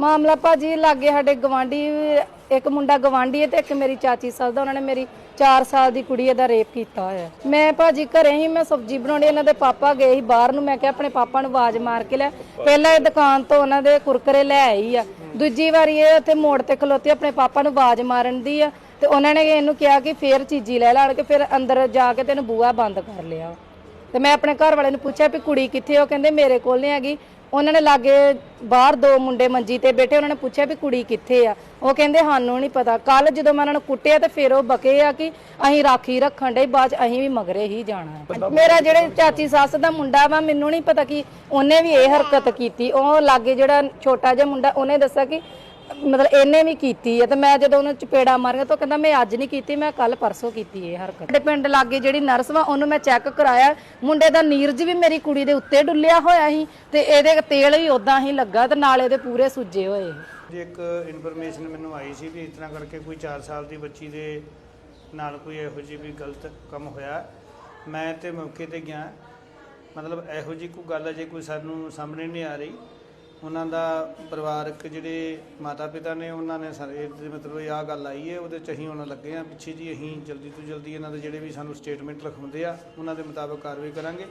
ਮਾਮਲਾ ਭਾਜੀ ਲਾਗੇ ਸਾਡੇ ਗਵਾਂਢੀ, ਇੱਕ ਮੁੰਡਾ ਗਵਾਂਢੀ ਹੈ ਤੇ ਇੱਕ ਮੇਰੀ ਚਾਚੀ ਸੱਸ ਦਾ, ਉਹਨਾਂ ਨੇ ਮੇਰੀ 4 ਸਾਲ ਦੀ ਕੁੜੀ ਦਾ ਰੇਪ ਕੀਤਾ ਹੋਇਆ ਮੈਂ ਭਾਜੀ ਘਰੇ ਹੀ ਮੈਂ ਸਬਜ਼ੀ ਬਣਾਉਣੀ, ਇਹਨਾਂ ਦੇ ਪਾਪਾ ਗਏ ਸੀ ਬਾਹਰ ਨੂੰ, ਮੈਂ ਕਿਹਾ ਆਪਣੇ ਪਾਪਾ ਨੂੰ ਆਵਾਜ਼ ਮਾਰ ਕੇ ਲੈ। ਪਹਿਲਾਂ ਇਹ ਦੁਕਾਨ ਤੋਂ ਉਹਨਾਂ ਦੇ ਕੁਰਕਰੇ ਲੈ ਆਈ ਆ। ਦੂਜੀ ਵਾਰੀ ਇਹ ਉੱਥੇ ਮੋੜ ਤੇ ਖਲੋਤੀ, ਆਪਣੇ ਪਾਪਾ ਨੂੰ ਆਵਾਜ਼ ਮਾਰਨ ਦੀ ਆ। ਤੇ ਉਹਨਾਂ ਨੇ ਇਹਨੂੰ ਕਿਹਾ ਕਿ ਫੇਰ ਚੀਜੀ ਲੈ ਲਾਣ ਕੇ ਫਿਰ ਅੰਦਰ ਜਾ ਕੇ ਤੈਨੂੰ ਬੂਹਾ ਬੰਦ ਕਰ ਲਿਆ। ਤੇ ਮੈਂ ਆਪਣੇ ਘਰ ਵਾਲੇ ਨੂੰ ਪੁੱਛਿਆ ਵੀ ਕੁੜੀ ਕਿੱਥੇ ਉਹ ਕਹਿੰਦੇ ਮੇਰੇ ਕੋਲ ਨਹੀਂ ਹੈਗੀ। ਉਹਨਾਂ ਨੇ ਲਾਗੇ ਬਾਹਰ ਦੋ ਮੁੰਡੇ ਮੰਜੀ ਤੇ ਬੈਠੇ ਉਹਨਾਂ ਨੇ ਪੁੱਛਿਆ ਵੀ ਕੁੜੀ ਕਿੱਥੇ ਆ? ਉਹ ਕਹਿੰਦੇ ਸਾਨੂੰ ਨਹੀਂ ਪਤਾ। ਕੱਲ ਜਦੋਂ ਮੈਂ ਉਹਨਾਂ ਨੂੰ ਕੁੱਟਿਆ ਤੇ ਫਿਰ ਉਹ ਬਕੇ ਆ ਕਿ ਅਸੀਂ ਰਾਖੀ ਰੱਖਣ ਦੇ ਬਾਅਦ 'ਚ ਅਸੀਂ ਵੀ ਮਗਰੇ ਹੀ ਜਾਣਾ ਹੈ। ਮੇਰਾ ਜਿਹੜੇ ਚਾਚੀ ਸੱਸ ਦਾ ਮੁੰਡਾ ਵਾ ਮੈਨੂੰ ਨਹੀਂ ਪਤਾ ਕਿ ਉਹਨੇ ਵੀ ਇਹ ਹਰਕਤ ਕੀਤੀ। ਉਹ ਲਾਗੇ ਜਿਹੜਾ ਛੋਟਾ ਜਿਹਾ ਮੁੰਡਾ ਉਹਨੇ ਦੱਸਿਆ ਕਿ ਮਤਲਬ ਇਹਨੇ ਵੀ ਕੀਤੀ ਹੈ ਤੇ ਮੈਂ ਜਦੋਂ ਉਹਨੂੰ ਚਪੇੜਾ ਮਾਰੀਆਂ ਤਾਂ ਉਹ ਕਹਿੰਦਾ ਮੈਂ ਅੱਜ ਨਹੀਂ ਕੀਤੀ, ਮੈਂ ਕੱਲ ਪਰਸੋਂ ਕੀਤੀ ਇਹ ਹਰਕਤ। ਸਾਡੇ ਪਿੰਡ ਲਾਗੇ ਜਿਹੜੀ ਨਰਸ ਵਾ, ਉਹਨੂੰ ਮੈਂ ਚੈੱਕ ਕਰਾਇਆ। ਮੁੰਡੇ ਦਾ ਨੀਰਜ ਵੀ ਮੇਰੀ ਕੁੜੀ ਦੇ ਉੱਤੇ ਡੁੱਲਿਆ ਹੋਇਆ ਸੀ ਤੇ ਇਹਦੇ ਤੇਲ ਵੀ ਉਦਾਂ ਹੀ ਲੱਗਾ ਤੇ ਨਾਲ ਇਹਦੇ ਪੂਰੇ ਸੁੱਜੇ ਹੋਏ ਜੀ ਇੱਕ ਇਨਫੋਰਮੇਸ਼ਨ ਮੈਨੂੰ ਆਈ ਸੀ ਵੀ ਇਸ ਤਰ੍ਹਾਂ ਕਰਕੇ ਕੋਈ 4 ਸਾਲ ਦੀ ਬੱਚੀ ਦੇ ਨਾਲ ਕੋਈ ਇਹੋ ਜਿਹੀ ਵੀ ਗਲਤ ਕੰਮ ਹੋਇਆ, ਮੈਂ ਤੇ ਮੌਕੇ ਤੇ ਗਿਆ। ਮਤਲਬ ਇਹੋ ਜਿਹੀ ਕੋਈ ਗੱਲ ਅਜੇ ਕੋਈ ਸਾਨੂੰ ਸਾਹਮਣੇ ਨਹੀਂ ਆ ਰਹੀ। ਉਹਨਾਂ ਦਾ ਪਰਿਵਾਰਕ ਜਿਹੜੇ ਮਾਤਾ ਪਿਤਾ ਨੇ, ਉਹਨਾਂ ਨੇ ਸਾਰੇ ਇਹਦੇ ਮਤਲਬ ਇਹ ਆ ਗੱਲ ਆਈ ਹੈ, ਉਹਦੇ ਚ ਅਸੀਂ ਹੁਣ ਲੱਗੇ ਆ ਪਿੱਛੇ ਜੀ, ਅਸੀਂ ਜਲਦੀ ਤੋਂ ਜਲਦੀ ਇਹਨਾਂ ਦੇ ਜਿਹੜੇ ਵੀ ਸਾਨੂੰ ਸਟੇਟਮੈਂਟ ਲਿਖਾਉਂਦੇ ਆ, ਉਹਨਾਂ ਦੇ ਮੁਤਾਬਕ ਕਾਰਵਾਈ ਕਰਾਂਗੇ।